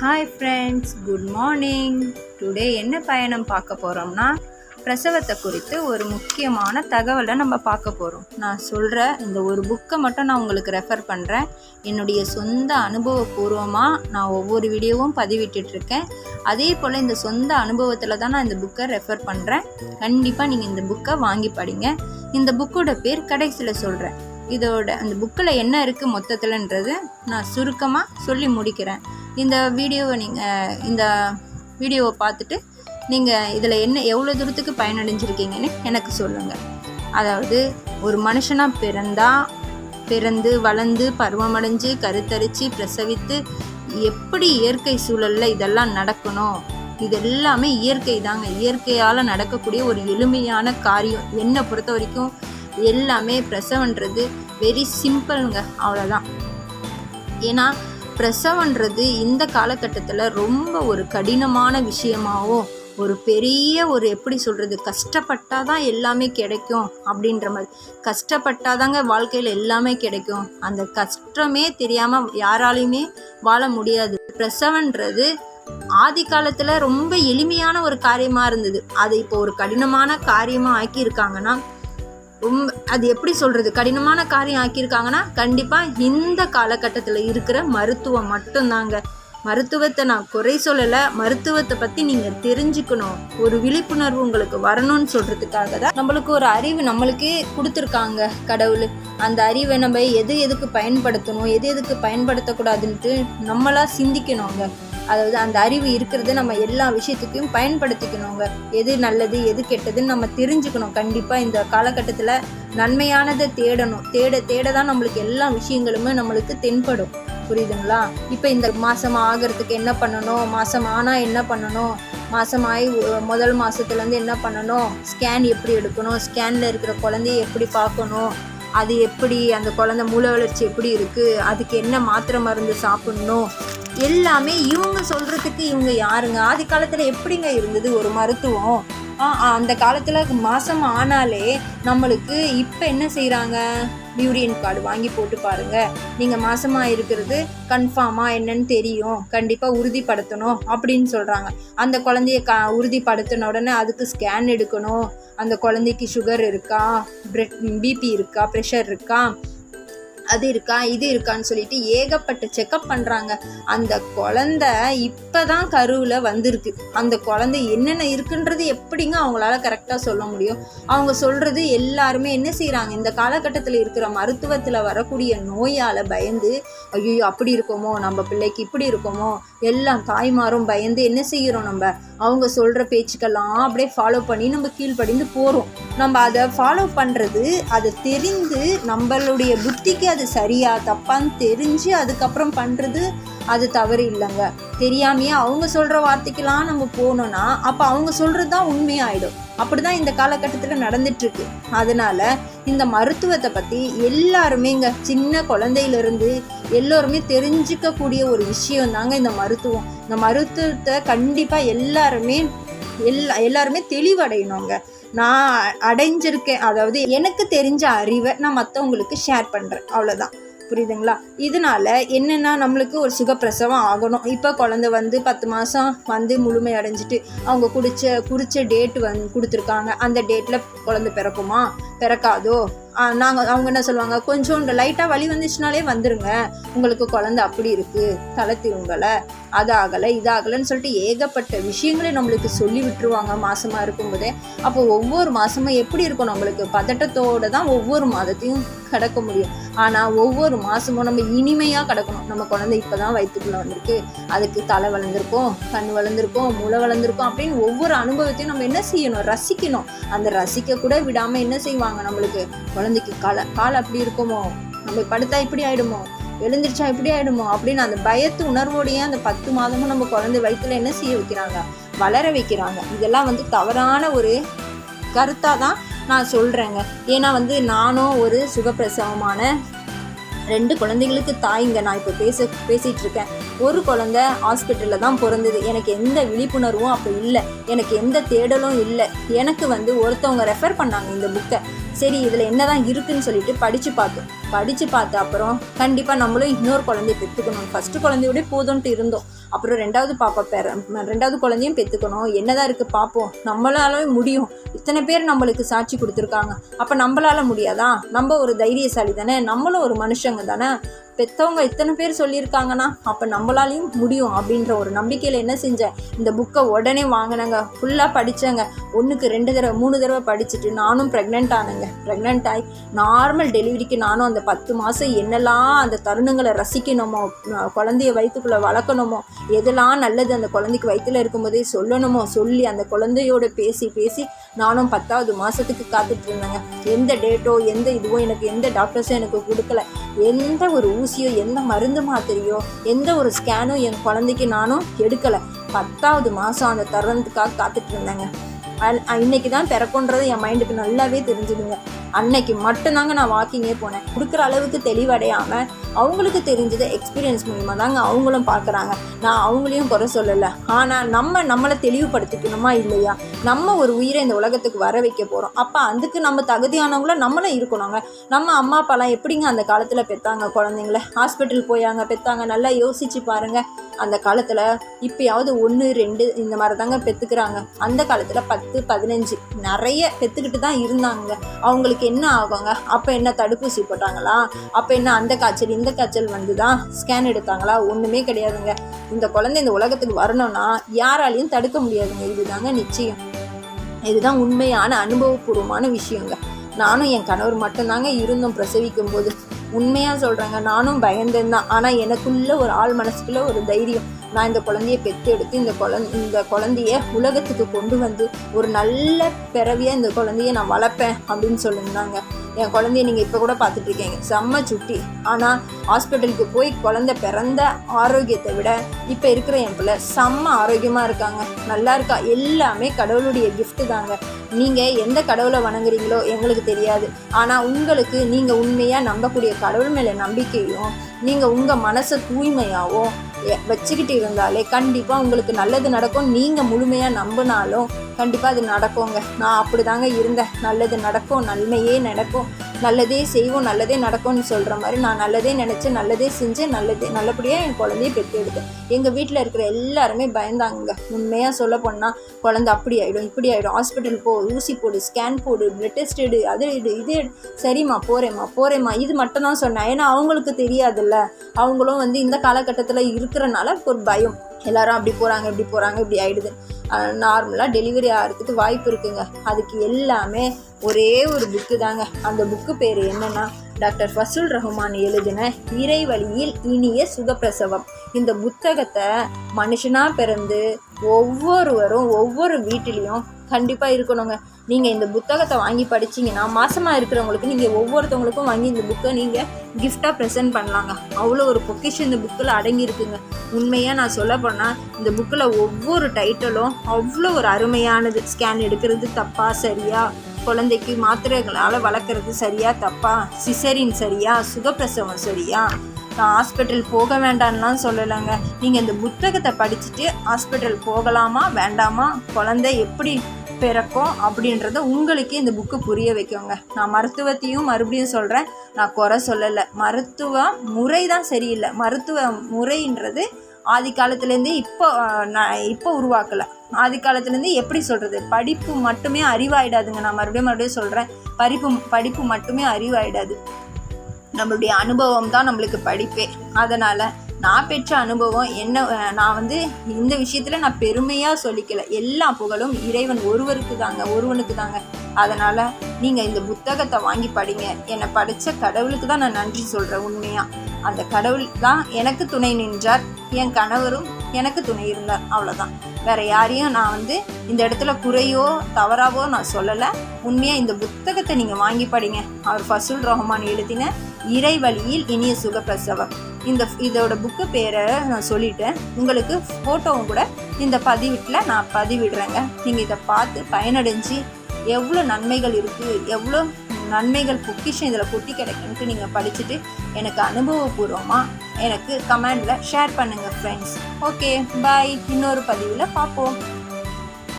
Hi friends good morning today என்ன பயணம் பார்க்க போகிறோம்னா பிரசவத்தை குறித்து ஒரு முக்கியமான தகவலை நம்ம பார்க்க போகிறோம் நான் சொல்கிற இந்த ஒரு புக்கை மட்டும் நான் உங்களுக்கு ரெஃபர் பண்ணுறேன் என்னுடைய சொந்த அனுபவபூர்வமாக நான் ஒவ்வொரு வீடியோவும் பதிவிட்டுட்ருக்கேன் அதே போல் இந்த சொந்த அனுபவத்தில் தான் நான் இந்த புக்கை ரெஃபர் பண்ணுறேன் கண்டிப்பாக நீங்கள் இந்த புக்கை வாங்கி படிங்க. இந்த புக்கோட பேர் கடைசியில் சொல்கிறேன் இதோட அந்த புக்கில் என்ன இருக்குது மொத்தத்தில்ன்றது நான் சுருக்கமாக சொல்லி முடிக்கிறேன். இந்த வீடியோவை நீங்கள் இந்த வீடியோவை பார்த்துட்டு நீங்கள் இதில் என்ன எவ்வளோ தூரத்துக்கு பயனடைஞ்சிருக்கீங்கன்னு எனக்கு சொல்லுங்கள் அதாவது ஒரு மனுஷனாக பிறந்தா பிறந்து வளர்ந்து பருவமடைஞ்சு கருத்தரித்து பிரசவித்து எப்படி இயற்கை சூழலில் இதெல்லாம் நடக்கணும்? இது எல்லாமே இயற்கை தாங்க. இயற்கையால் நடக்கக்கூடிய ஒரு எளிமையான காரியம். என்னை பொறுத்த வரைக்கும் எல்லாமே பிரசவன்றது வெரி சிம்பிளுங்க அவ்வளோதான் ஏன்னா பிரசவன்றது இந்த காலகட்டத்தில் ரொம்ப ஒரு கடினமான விஷயமாகவும் ஒரு பெரிய ஒரு எப்படி சொல்கிறது கஷ்டப்பட்டால் தான் எல்லாமே கிடைக்கும் அப்படின்ற மாதிரி. கஷ்டப்பட்டாதாங்க வாழ்க்கையில் எல்லாமே கிடைக்கும். அந்த கஷ்டமே தெரியாமல் யாராலையுமே வாழ முடியாது. பிரசவன்றது ஆதி காலத்தில் ரொம்ப எளிமையான ஒரு காரியமாக இருந்தது. அதை இப்போ ஒரு கடினமான காரியமாக ஆக்கியிருக்காங்கன்னா ரொம்ப அது எப்படி சொல்கிறது கடினமான காரியம் ஆக்கியிருக்காங்கன்னா கண்டிப்பாக இந்த காலகட்டத்தில் இருக்கிற மருத்துவம் மட்டும்தாங்க. மருத்துவத்தை நான் குறை சொல்லலை. மருத்துவத்தை பற்றி நீங்கள் தெரிஞ்சுக்கணும். ஒரு விழிப்புணர்வு உங்களுக்கு வரணும்னு சொல்கிறதுக்காக தான் நம்மளுக்கு ஒரு அறிவு நம்மளுக்கே கொடுத்துருக்காங்க கடவுள். அந்த அறிவை நம்ம எது எதுக்கு பயன்படுத்தணும்? எது எதுக்கு பயன்படுத்தக்கூடாதுன்ட்டு நம்மளாக சிந்திக்கணுங்க. அதாவது அந்த அறிவு இருக்கிறது நம்ம எல்லா விஷயத்துக்கும் பயன்படுத்திக்கணுங்க. எது நல்லது எது கெட்டதுன்னு நம்ம தெரிஞ்சுக்கணும். கண்டிப்பாக இந்த காலகட்டத்தில் நன்மையானதை தேடணும். தேட தேட தான் நம்மளுக்கு எல்லா விஷயங்களுமே நம்மளுக்கு தென்படும். புரியுதுங்களா? இப்போ இந்த மாதம் ஆகிறதுக்கு என்ன பண்ணணும்? மாதம் ஆனால் என்ன பண்ணணும்? மாதம் ஆகி முதல் மாதத்துலேருந்து என்ன பண்ணணும்? ஸ்கேன் எப்படி எடுக்கணும்? ஸ்கேனில் இருக்கிற குழந்தைய எப்படி பார்க்கணும்? அது எப்படி அந்த குழந்தை மூல வளர்ச்சி எப்படி இருக்குது அதுக்கு என்ன மாத்திரை மருந்து சாப்பிட்ணும்? எல்லாமே இவங்க சொல்கிறதுக்கு இவங்க யாருங்க? ஆதி காலத்தில் எப்படிங்க இருந்தது ஒரு மருத்துவம்? அந்த காலத்தில் மாதம் ஆனாலே நம்மளுக்கு இப்போ என்ன செய்கிறாங்க யூரியன் கார்டு வாங்கி போட்டு பாருங்கள் நீங்கள் மாதமாக இருக்கிறது கன்ஃபார்மாக என்னன்னு தெரியும். கண்டிப்பாக உறுதிப்படுத்தணும் அப்படின்னு சொல்கிறாங்க அந்த குழந்தைய க உறுதிப்படுத்தின உடனே அதுக்கு ஸ்கேன் எடுக்கணும். அந்த குழந்தைக்கு சுகர் இருக்கா? பிரெட் பிபி இருக்கா? ப்ரெஷர் இருக்கா? அது இருக்கா இது இருக்கான்னு சொல்லிட்டு ஏகப்பட்ட செக்கப் பண்ணுறாங்க அந்த குழந்த இப்போ தான் கருவில் வந்திருக்கு. அந்த குழந்தை என்னென்ன இருக்குன்றது எப்படிங்க அவங்களால கரெக்டாக சொல்ல முடியும்? அவங்க சொல்கிறது எல்லாருமே என்ன செய்கிறாங்க இந்த காலகட்டத்தில் இருக்கிற மருத்துவத்தில் வரக்கூடிய நோயால் பயந்து ஐயோ அப்படி இருக்கோமோ நம்ம பிள்ளைக்கு இப்படி இருக்கோமோ எல்லாம் தாய்மாரும் பயந்து என்ன செய்கிறோம் நம்ம? அவங்க சொல்கிற பேச்சுக்கெல்லாம் அப்படியே ஃபாலோ பண்ணி நம்ம கீழ்ப்படிந்து போகிறோம் நம்ம அதை ஃபாலோ பண்ணுறது அதை தெரிந்து நம்மளுடைய புத்திக்கு அது சரியா தப்பான்னு தெரிஞ்சு அதுக்கப்புறம் பண்ணுறது அது தவறு இல்லைங்க. தெரியாமையே அவங்க சொல்கிற வார்த்தைக்கெல்லாம் நம்ம போனோம்னா அப்போ அவங்க சொல்கிறது தான் உண்மையாயிடும். அப்படி தான் இந்த காலகட்டத்தில் நடந்துட்டுருக்கு. அதனால் இந்த மருத்துவத்தை பற்றி எல்லாருமே இங்கே சின்ன குழந்தையிலேருந்து எல்லோருமே தெரிஞ்சிக்கக்கூடிய ஒரு விஷயம் தாங்க இந்த மருத்துவம். இந்த மருத்துவத்தை கண்டிப்பாக எல்லாருமே எல்லா எல்லாருமே தெளிவடையணுங்க. நான் அடைஞ்சிருக்கேன். அதாவது எனக்கு தெரிஞ்ச அறிவை நான் மற்றவங்களுக்கு ஷேர் பண்ணுறேன் அவ்வளோதான் புரியுதுங்களா? இதனால என்னென்னா நம்மளுக்கு ஒரு சுகப்பிரசவம் ஆகணும். இப்போ குழந்த வந்து பத்து மாதம் வந்து முழுமை அடைஞ்சிட்டு அவங்க குடிச்ச குறித்த டேட் வந்து கொடுத்துருக்காங்க. அந்த டேட்டில் குழந்த பிறக்குமா? பிறக்காதோ? நாங்கள் அவங்க என்ன சொல்லுவாங்க கொஞ்சம் லைட்டாக வலி வந்துச்சுனாலே வந்துருங்க. உங்களுக்கு குழந்த அப்படி இருக்குது தலை திருங்கலை அது ஆகலை இது ஆகலைன்னு சொல்லிட்டு ஏகப்பட்ட விஷயங்களை நம்மளுக்கு சொல்லி விட்டுருவாங்க மாதமாக இருக்கும்போதே. அப்போ ஒவ்வொரு மாதமும் எப்படி இருக்கும் நம்மளுக்கு? பதட்டத்தோடு தான் ஒவ்வொரு மாதத்தையும் கடக்க முடியும். ஆனால் ஒவ்வொரு மாதமும் நம்ம இனிமையாக கிடக்கணும். நம்ம குழந்தை இப்போ தான் வயிற்றுக்குள்ளே வந்திருக்கு. அதுக்கு தலை வளர்ந்துருக்கோம் கண் வளர்ந்துருக்கோம் முளை வளர்ந்துருக்கோம் அப்படின்னு ஒவ்வொரு அனுபவத்தையும் நம்ம என்ன செய்யணும்? ரசிக்கணும். அந்த ரசிக்க கூட விடாமல் என்ன செய்வாங்க நம்மளுக்கு? குழந்தைக்கு காலை கால் அப்படி இருக்குமோ? நம்ம படுத்தா இப்படி ஆயிடுமோ? எழுந்திரிச்சா இப்படி ஆயிடுமோ? அப்படின்னு அந்த பயத்து உணர்வோடையே அந்த பத்து மாதமும் நம்ம குழந்தை வயிற்றுல என்ன செய்ய வைக்கிறாங்க? வளர வைக்கிறாங்க. இதெல்லாம் வந்து தவறான ஒரு கருத்தாக தான் நான் சொல்கிறேங்க ஏன்னா வந்து நானும் ஒரு சுகப்பிரசவமான ரெண்டு குழந்தைகளுக்கு தாய்ங்க நான் இப்போ பேச பேசிகிட்டு இருக்கேன் ஒரு குழந்த ஹாஸ்பிட்டலில் தான் பிறந்தது. எனக்கு எந்த விழிப்புணர்வும் அப்போ இல்லை. எனக்கு எந்த தேடலும் இல்லை. எனக்கு வந்து ஒருத்தவங்க ரெஃபர் பண்ணாங்க இந்த புக்கை சரி இதில் என்ன தான் இருக்குன்னு சொல்லிட்டு படித்து பார்த்தோம். படித்து பார்த்த அப்புறம் கண்டிப்பாக நம்மளும் இன்னொரு குழந்தைய பெற்றுக்கணும். ஃபஸ்ட்டு குழந்தையோட போதும்ன்ட்டு இருந்தோம். அப்புறம் ரெண்டாவது பாப்பா பெற ரெண்டாவது குழந்தையும் பெற்றுக்கணும் என்னதான் இருக்குது பார்ப்போம் நம்மளாலவே முடியும். இத்தனை பேர் நம்மளுக்கு சாட்சி கொடுத்துருக்காங்க. அப்போ நம்மளால முடியாதா? நம்ம ஒரு தைரியசாலி தானே? நம்மளும் ஒரு மனுஷங்க தானே? பெற்றவங்க இத்தனை பேர் சொல்லியிருக்காங்கன்னா அப்போ நம்மளாலையும் முடியும் அப்படின்ற ஒரு நம்பிக்கையில் என்ன செஞ்சேன்? இந்த புக்கை உடனே வாங்கினேங்க. ஃபுல்லாக படித்தேங்க ஒன்றுக்கு ரெண்டு தடவை மூணு தடவை படிச்சுட்டு நானும் ப்ரெக்னென்ட் ஆனேங்க. ப்ரெக்னென்ட் ஆகி நார்மல் டெலிவரிக்கு நானும் அந்த பத்து மாதம் என்னெல்லாம் அந்த தருணங்களை ரசிக்கணுமோ குழந்தைய வயிற்றுக்குள்ளே வளர்க்கணுமோ எதெல்லாம் நல்லது அந்த குழந்தைக்கு வயிற்றுல இருக்கும்போதே சொல்லணுமோ சொல்லி அந்த குழந்தையோட பேசி பேசி நானும் பத்தாவது மாதத்துக்கு காத்துட்டு இருந்தேங்க. எந்த டேட்டோ எந்த இதுவோ எனக்கு எந்த டாக்டர்ஸும் எனக்கு கொடுக்கல. எந்த ஒரு ஊசியோ எந்த மருந்து மாத்திரையோ எந்த ஒரு ஸ்கேனோ என் குழந்தைக்கு நானும் எடுக்கலை. பத்தாவது மாதம் அந்த தருணத்துக்காக காத்துட்டு இருந்தேங்க. இன்னைக்கு தான் பிறக்குன்றது என் மைண்டுக்கு நல்லாவே தெரிஞ்சுதுங்க. அன்னைக்கு மட்டும்தாங்க நான் வாக்கிங்கே போனேன். கொடுக்குற அளவுக்கு தெளிவடையாமல் அவங்களுக்கு தெரிஞ்சதை எக்ஸ்பீரியன்ஸ் மூலிமா தாங்க அவங்களும் பார்க்குறாங்க. நான் அவங்களையும் குறை சொல்லலை. ஆனால் நம்ம நம்மளை தெளிவுபடுத்திக்கணுமா இல்லையா? நம்ம ஒரு உயிரை இந்த உலகத்துக்கு வர வைக்க போகிறோம் அப்போ அதுக்கு நம்ம தகுதியானவங்கள நம்மளும் இருக்கணுங்க. நம்ம அம்மா அப்பாலாம் எப்படிங்க அந்த காலத்தில் பெற்றாங்க குழந்தைங்கள? ஹாஸ்பிட்டல் போயாங்க பெற்றாங்க நல்லா யோசித்து பாருங்க. அந்த காலத்தில் இப்போயாவது ஒன்று ரெண்டு இந்த மாதிரி தாங்க பெற்றுக்கிறாங்க அந்த காலத்தில் பத்து பதினஞ்சு நிறைய பெற்றுக்கிட்டு தான் இருந்தாங்க அவங்களுக்கு என்ன ஆகுங்க? அப்போ என்ன தடுப்பூசி போட்டாங்களா? அப்போ என்ன அந்த காய்ச்சல் இந்த காய்ச்சல் வந்து தான் ஸ்கேன் எடுத்தாங்களா? ஒன்றுமே கிடையாதுங்க. இந்த குழந்தை இந்த உலகத்துக்கு வரணும்னா யாராலையும் தடுக்க முடியாதுங்க. இதுதாங்க நிச்சயம். இதுதான் உண்மையான அனுபவபூர்வமான விஷயங்க. நானும் என் கணவர் மட்டும்தாங்க இருந்தோம் பிரசவிக்கும் போது உண்மையாக சொல்கிறேங்க நானும் பயந்தேன் தான். ஆனால் எனக்குள்ள ஒரு ஆள் மனசுக்குள்ள ஒரு தைரியம். நான் இந்த குழந்தைய பெற்று எடுத்து இந்த குழந் இந்த குழந்தைய உலகத்துக்கு கொண்டு வந்து ஒரு நல்ல பிறவியாக இந்த குழந்தைய நான் வளர்ப்பேன் அப்படின்னு சொல்லியிருந்தாங்க. என் குழந்தைய நீங்கள் இப்போ கூட பார்த்துட்டு இருக்கீங்க. செம்ம சுட்டி. ஆனால் ஹாஸ்பிட்டலுக்கு போய் குழந்தை பிறந்த ஆரோக்கியத்தை விட இப்போ இருக்கிற என் பிள்ளை செம்ம ஆரோக்கியமாக இருக்காங்க. நல்லா இருக்கா? எல்லாமே கடவுளுடைய கிஃப்ட்டு தாங்க. நீங்கள் எந்த கடவுளை வணங்குறீங்களோ எங்களுக்கு தெரியாது. ஆனால் உங்களுக்கு நீங்கள் உண்மையாக நம்பக்கூடிய கடவுள் மேலே நம்பிக்கையும் நீங்கள் உங்கள் மனசை தூய்மையாகவும் வச்சுக்கிட்டு இருந்தாலே கண்டிப்பாக உங்களுக்கு நல்லது நடக்கும். நீங்கள் முழுமையாக நம்பினாலும் கண்டிப்பாக அது நடக்குங்க. நான் அப்படி தாங்க இருந்தேன். நல்லது நடக்கும் நன்மையே நடக்கும். நல்லதே செய்வோம் நல்லதே நடக்கும்னு சொல்கிற மாதிரி நான் நல்லதே நினச்சி நல்லதே செஞ்சு நல்லதே நல்லபடியாக என் குழந்தைய பெற்று எடுத்தேன் எங்கள் வீட்டில் இருக்கிற எல்லாருமே பயந்தாங்க உண்மையாக சொல்ல போனால் குழந்தை அப்படி ஆகிடும் இப்படி ஆகிடும் ஹாஸ்பிட்டல் போ ஊசி போடு ஸ்கேன் போடு பிளட் டெஸ்ட் எடு அது இது இது சரிம்மா போகிறேம்மா போகிறேம்மா இது மட்டும் தான் சொன்னேன். ஏன்னா அவங்களுக்கு தெரியாதுல்ல. அவங்களும் வந்து இந்த காலகட்டத்தில் இருக்கிறனால ஒரு பயம். எல்லாரும் அப்படி போகிறாங்க இப்படி போகிறாங்க இப்படி ஆகிடுது நார்மலாக டெலிவரி ஆகிறதுக்கு வாய்ப்பு இருக்குங்க. அதுக்கு எல்லாமே ஒரே ஒரு புக்கு தாங்க. அந்த புக்கு பேர் என்னென்னா டாக்டர் ஃபசுல் ரஹ்மான் எழுதின இறைவழியில் இனிய சுகப்பிரசவம் இந்த புத்தகத்தை மனுஷனாக பிறந்து ஒவ்வொருவரும் ஒவ்வொரு வீட்டிலையும் கண்டிப்பாக இருக்கணுங்க. நீங்கள் இந்த புத்தகத்தை வாங்கி படிச்சீங்கன்னா மாசமாக இருக்கிறவங்களுக்கு நீங்கள் ஒவ்வொருத்தவங்களுக்கும் வாங்கி இந்த புக்கை நீங்கள் கிஃப்டாக ப்ரெசென்ட் பண்ணலாங்க. அவ்வளோ ஒரு பொக்கிஷன் இந்த புக்கில் அடங்கியிருக்குங்க. உண்மையாக நான் சொல்ல போனால் இந்த புக்கில் ஒவ்வொரு டைட்டிலும் அவ்வளோ ஒரு அருமையானது. ஸ்கேன் எடுக்கிறது தப்பா சரியா? குழந்தைக்கு மாத்திரைகளால் வளர்க்குறது சரியா தப்பா? சிசரின் சரியா? சுகப்பிரசவம் சரியா? நான் ஹாஸ்பிட்டல் போக வேண்டாம்லாம் சொல்லலைங்க. நீங்கள் இந்த புத்தகத்தை படிச்சுட்டு ஹாஸ்பிட்டல் போகலாமா வேண்டாமா குழந்தை எப்படி பிறக்கும் அப்படின்றத உங்களுக்கு இந்த புக்கு புரிய வைக்கோங்க. நான் மருத்துவத்தையும் மறுபடியும் சொல்கிறேன் நான் குறை சொல்லலை. மருத்துவ முறை தான் சரியில்லை. மருத்துவ முறைன்றது ஆதி காலத்துலேருந்தே இப்போ நான் இப்போ உருவாக்கலை. ஆதி காலத்துலேருந்து எப்படி சொல்கிறது படிப்பு மட்டுமே அறிவாயிடாதுங்க. நான் மறுபடியும் மறுபடியும் சொல்கிறேன் படிப்பு படிப்பு மட்டுமே அறிவாயிடாது. நம்மளுடைய அனுபவம் தான் நம்மளுக்கு படிப்பே. அதனால் நான் பெற்ற அனுபவம் என்ன நான் வந்து இந்த விஷயத்தில் நான் பெருமையாக சொல்லிக்கல. எல்லா புகழும் இறைவன் ஒருவருக்கு தாங்க ஒருவனுக்கு தாங்க. அதனால் நீங்கள் இந்த புத்தகத்தை வாங்கி படிங்க. என்னை படித்த கடவுளுக்கு தான் நான் நன்றி சொல்கிறேன் உண்மையாக அந்த கடவுள் தான் எனக்கு துணை நின்றார். என் கணவரும் எனக்கு துணை இருந்தார். அவ்வளோதான் வேறு யாரையும் நான் வந்து இந்த இடத்துல குறையோ தவறாவோ நான் சொல்லலை. உண்மையாக இந்த புத்தகத்தை நீங்கள் வாங்கி படிங்க. அவர் ஃபசுல் ரஹ்மான் எழுதின இறைவழியில் இனிய சுகப்பிரசவம். இந்த இதோட புக்கு பேரை நான் சொல்லிட்டேன். உங்களுக்கு ஃபோட்டோவும் கூட இந்த பதிவிட்டில் நான் பதிவிடுறேங்க. நீங்கள் இதை பார்த்து பயனடைஞ்சு எவ்வளோ நன்மைகள் இருக்குது எவ்வளோ நன்மைகள் பொக்கிஷம் இதில் கொட்டி கிடைக்குன்ட்டு நீங்கள் படிச்சுட்டு எனக்கு அனுபவபூர்வமாக எனக்கு கமெண்டில் ஷேர் பண்ணுங்கள் ஃப்ரெண்ட்ஸ் ஓகே பாய் இன்னொரு பதிவில் பார்ப்போம்.